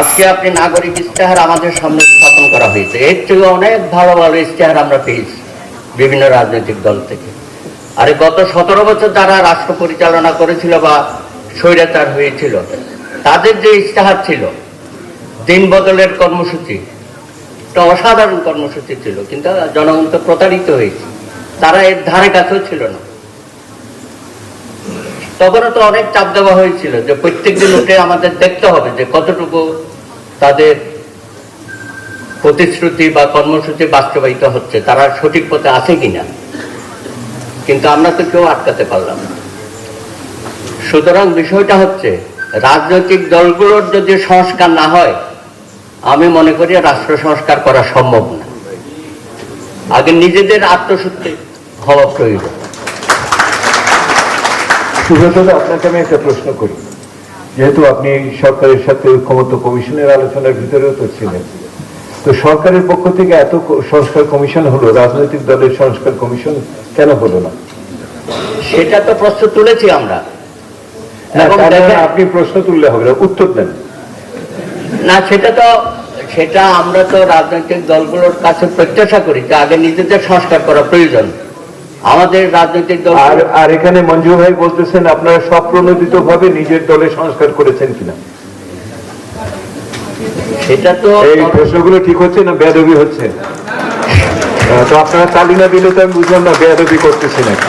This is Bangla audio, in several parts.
আজকে আপনি নাগরিক ইস্তেহার আমাদের সামনে স্থাপন করা হয়েছে। এর থেকে অনেক ভালো ভালো ইস্তেহার আমরা পেয়েছি বিভিন্ন রাজনৈতিক দল থেকে। আরে গত সতেরো বছর যারা রাষ্ট্র পরিচালনা করেছিল বা স্বৈরাচার হয়েছিল, তাদের যে ইস্তেহার ছিল, দিন বদলের কর্মসূচি, একটা অসাধারণ কর্মসূচি ছিল, কিন্তু জনগণ তো প্রতারিত হয়েছে। তারা এর ধারে কাছেও ছিল না। তখনও তো অনেক চাপ দেওয়া হয়েছিল যে প্রত্যেকদিন উঠে আমাদের দেখতে হবে যে কতটুকু তাদের প্রতিশ্রুতি বা কর্মসূচি বাস্তবায়িত হচ্ছে, তারা সঠিক পথে আছে কিনা। কিন্তু আমরা তো কেউ আটকাতে পারলাম না। সুতরাং বিষয়টা হচ্ছে, রাজনৈতিক দলগুলোর যদি সংস্কার না হয়, আমি মনে করি রাষ্ট্র সংস্কার করা সম্ভব না। আগে নিজেদের আত্মশুদ্ধি হওয়া প্রয়োজন। সুব্রত আপনাকে আমি একটা প্রশ্ন করি। যেহেতু আপনি সরকারের সাথে ঐক্যমত্য কমিশনের আলোচনার ভিতরেও তো ছিলেন। তো সরকারের পক্ষ থেকে এত সংস্কার কমিশন হলো রাজনৈতিক দলের সংস্কার কমিশন কেন হলো না? সেটা তো প্রশ্ন তুলেছি আমরা। মানে আপনি প্রশ্ন তুললে হবে না উত্তর দেন। না সেটা তো সেটা আমরা তো রাজনৈতিক দলগুলোর কাছে প্রত্যাশা করি যে আগে নিজেদের সংস্কার করা প্রয়োজন। আমাদের রাজনৈতিক দল আর আর এখানে মঞ্জু ভাই বলতেছেন আপনারা স্বপ্রণোদিত ভাবে নিজের দলে সংস্কার করেছেন কিনা? সেটা তো এই প্রশ্নগুলো ঠিক হচ্ছে না বেয়াদবি হচ্ছে? তো আপনারা তালি না দিলে তো আমি বুঝলাম না বেয়াদবি করতেছি নাকি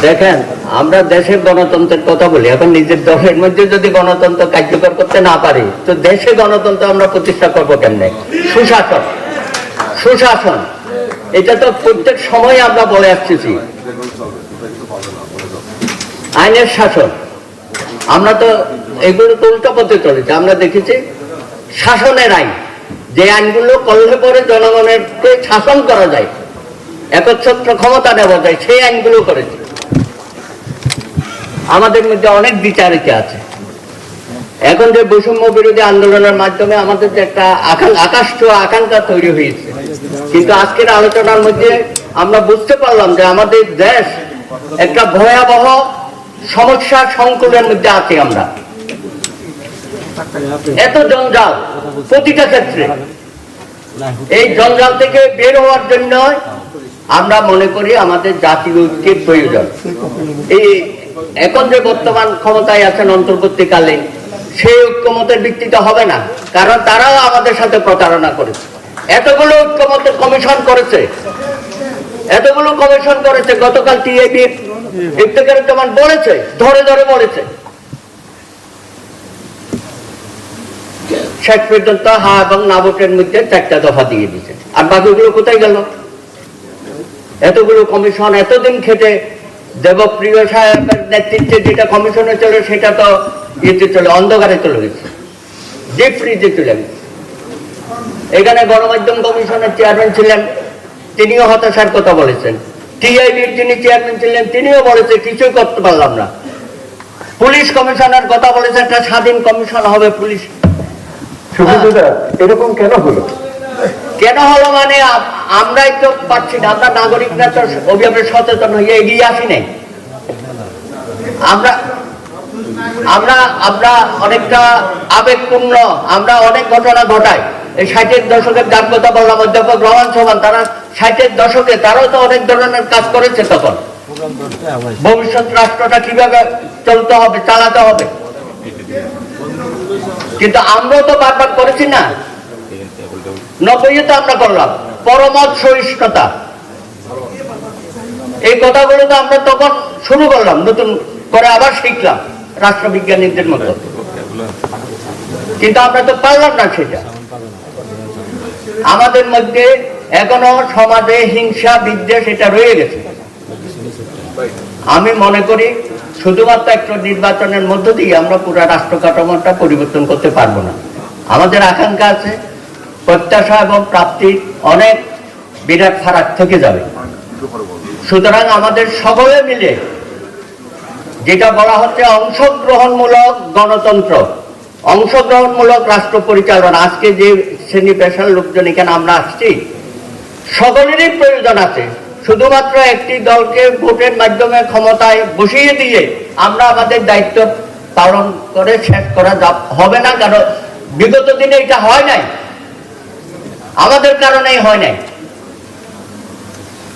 দেখেন আমরা দেশের গণতন্ত্রের কথা বলি এখন নিজের দলের মধ্যে যদি গণতন্ত্র কার্যকর করতে না পারি তো দেশে গণতন্ত্র আমরা প্রতিষ্ঠা করব কেমনে? সুশাসন। সুশাসন। এটা তো প্রত্যেক সময় আমরা বলে আসতেছি। আইনের শাসন। আমরা তো এগুলো তো উল্টো পথে চলেছে। আমরা দেখেছি শাসনের আইন। যে আইনগুলো করলে পরে জনগণের শাসন করা যায়, একচ্ছত্র ক্ষমতা নেওয়া যায়, সেই আইনগুলো করেছে। আমাদের মধ্যে অনেক বিচারিকা আছে। এখন যে বৈষম্য বিরোধী আন্দোলনের মাধ্যমে আমাদের যে একটা আকাং আকাশ আকাঙ্ক্ষা তৈরি হয়েছে কিন্তু আজকের আলোচনার মধ্যে আমরা বুঝতে পারলাম যে আমাদের দেশ একটা ভয়াবহ সমস্যার সংকুলের মধ্যে আছি আমরা। এত জঞ্জাল প্রতিটা ক্ষেত্রে। এই জঞ্জাল থেকে বের হওয়ার জন্য আমরা মনে করি আমাদের জাতীয় ঐক্যের প্রয়োজন। এই এখন যে বর্তমান ক্ষমতায় আছেন অন্তর্বর্তীকালে সেই ঐক্যমতের ভিত্তিতে হবে না, কারণ তারাও আমাদের সাথে প্রতারণা করেছে। এতগুলো ঐক্যমতের কমিশন করেছে। এতগুলো কমিশন করেছে, গতকাল টিআইবি ইফতেখারুজ্জামান বলেছে, ধরে ধরে বলেছে। শেষ পর্যন্ত হা এবং না ভোটের মধ্যে চারটা দফা দিয়ে দিচ্ছে আর বাকিগুলো কোথায় গেল? এতগুলো কমিশন এতদিন খেটে দেবপ্রিয় সাহেবের নেতৃত্বে যেটা কমিশনে চলে, সেটা তো ইয়েতে চলে, অন্ধকারে চলে গেছে। ডিপ ফ্রিজে চলে গেছে। এখানে গণমাধ্যম কমিশনের চেয়ারম্যান ছিলেন তিনিও হতাশার কথা বলেছেন। টিআইবির যিনি চেয়ারম্যান ছিলেন তিনিও বলেছে কিছুই করতে পারলাম না। পুলিশ কমিশনার কথা বলেছে একটা স্বাধীন কমিশন হবে পুলিশ। এরকম কেন হলো? কেন হলো মানে আম- আমরাই তো পাচ্ছি না আমরা নাগরিকরা তো অভিভাবক সচেতন হয়ে এগিয়ে আসি নাই। আমরা আমরা আমরা অনেকটা আবেগপূর্ণ আমরা অনেক ঘটনা ঘটাই। এই ষাটের দশকের যার কথা বললাম অধ্যাপক রহমান সোহান তারা ষাটের দশকে তারাও তো অনেক ধরনের কাজ করেছে তখন। ভবিষ্যৎ রাষ্ট্রটা কীভাবে চলতে হবে, চালাতে হবে? কিন্তু আমরাও তো বারবার করেছি না। নব্বইয়ে তো আমরা করলাম। পরমত সহিষ্ণুতা। এই কথাগুলো তো আমরা তখন শুরু করলাম, নতুন করে আবার শিখলাম, রাষ্ট্রবিজ্ঞানীদের মতো। কিন্তু আমরা তো পারলাম না সেটা। আমাদের মধ্যে এখনও সমাজে হিংসা, বিদ্বেষ এটা রয়ে গেছে। আমি মনে করি শুধুমাত্র একটা নির্বাচনের মধ্য দিয়ে আমরা পুরো রাষ্ট্র কাঠামোটা পরিবর্তন করতে পারব না। আমাদের আকাঙ্ক্ষা আছে প্রত্যাশা এবং প্রাপ্তি অনেক বিরাট ফারাক থেকে যাবে। সুতরাং আমাদের সকলে মিলে যেটা বলা হচ্ছে অংশগ্রহণমূলক গণতন্ত্র। অংশগ্রহণমূলক রাষ্ট্র পরিচালনা, আজকে যে শ্রেণি পেশার লোকজন এখানে আমরা আসছি, সকলেরই প্রয়োজন আছে। শুধুমাত্র একটি দলকে ভোটের মাধ্যমে ক্ষমতায় বসিয়ে দিয়ে আমরা আমাদের দায়িত্ব পালন করে শেষ করা হবে না, কারণ বিগত দিনে এটা হয় নাই। আমাদের কারণেই হয় নাই।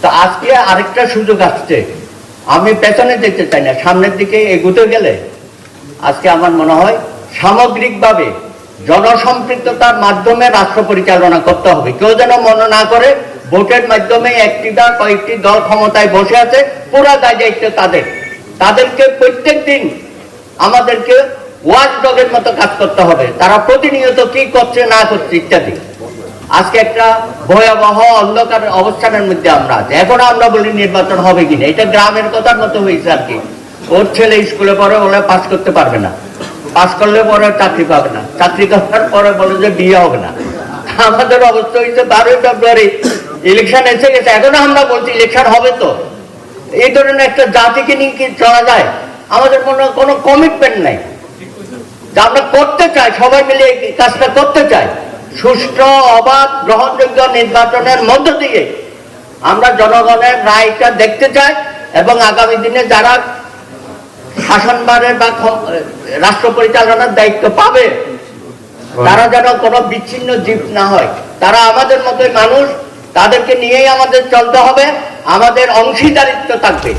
তো আজকে আরেকটা সুযোগ আসছে। আমি পেছনে যেতে চাই না, সামনের দিকে এগুতে গেলে আজকে আমার মনে হয় সামগ্রিকভাবে জনসম্পৃক্ততার মাধ্যমে রাষ্ট্র পরিচালনা করতে হবে। কেউ যেন মনে না করে ভোটের মাধ্যমে একটি বা কয়েকটি দল ক্ষমতায় বসে আছে, পুরা দায় দায়িত্ব তাদের। তাদেরকে প্রত্যেক দিন আমাদেরকে ওয়াচ ডগের মতো কাজ করতে হবে। তারা প্রতিনিয়ত কি করছে, না করছে ইত্যাদি। আজকে একটা ভয়াবহ অন্ধকার অবস্থানের মধ্যে আমরা আছি। এখন আমরা বলি নির্বাচন হবে কিনা। এটা গ্রামের কথার মতো হয়েছে আর কি। ওর ছেলে স্কুলে পড়ে, ওরা পাস করতে পারবে না। পাস করলে পরে চাকরি পাবে না। চাকরি করার পরে বলে যে বিয়ে হবে না। আমাদের অবস্থা হয়েছে বারোই ফেব্রুয়ারি। ইলেকশন এসে গেছে। এখনও আমরা বলছি ইলেকশন হবে তো। এই ধরনের একটা জাতিকে নিয়ে কি চলা যায়? আমাদের মনে কোনো কমিটমেন্ট নাই। আমরা করতে চাই, সবাই মিলে এই কাজটা করতে চাই। সুষ্ঠু, অবাধ, গ্রহণযোগ্য নির্বাচনের মধ্য দিয়ে আমরা জনগণের রায়টা দেখতে চাই এবং আগামী দিনে যারা শাসনভারের বা রাষ্ট্র পরিচালনার দায়িত্ব পাবে। তারা যেন কোনো বিচ্ছিন্ন জীব না হয়। তারা আমাদের মতোই মানুষ তাদেরকে নিয়েই আমাদের চলতে হবে। আমাদের অংশীদারিত্ব থাকবে।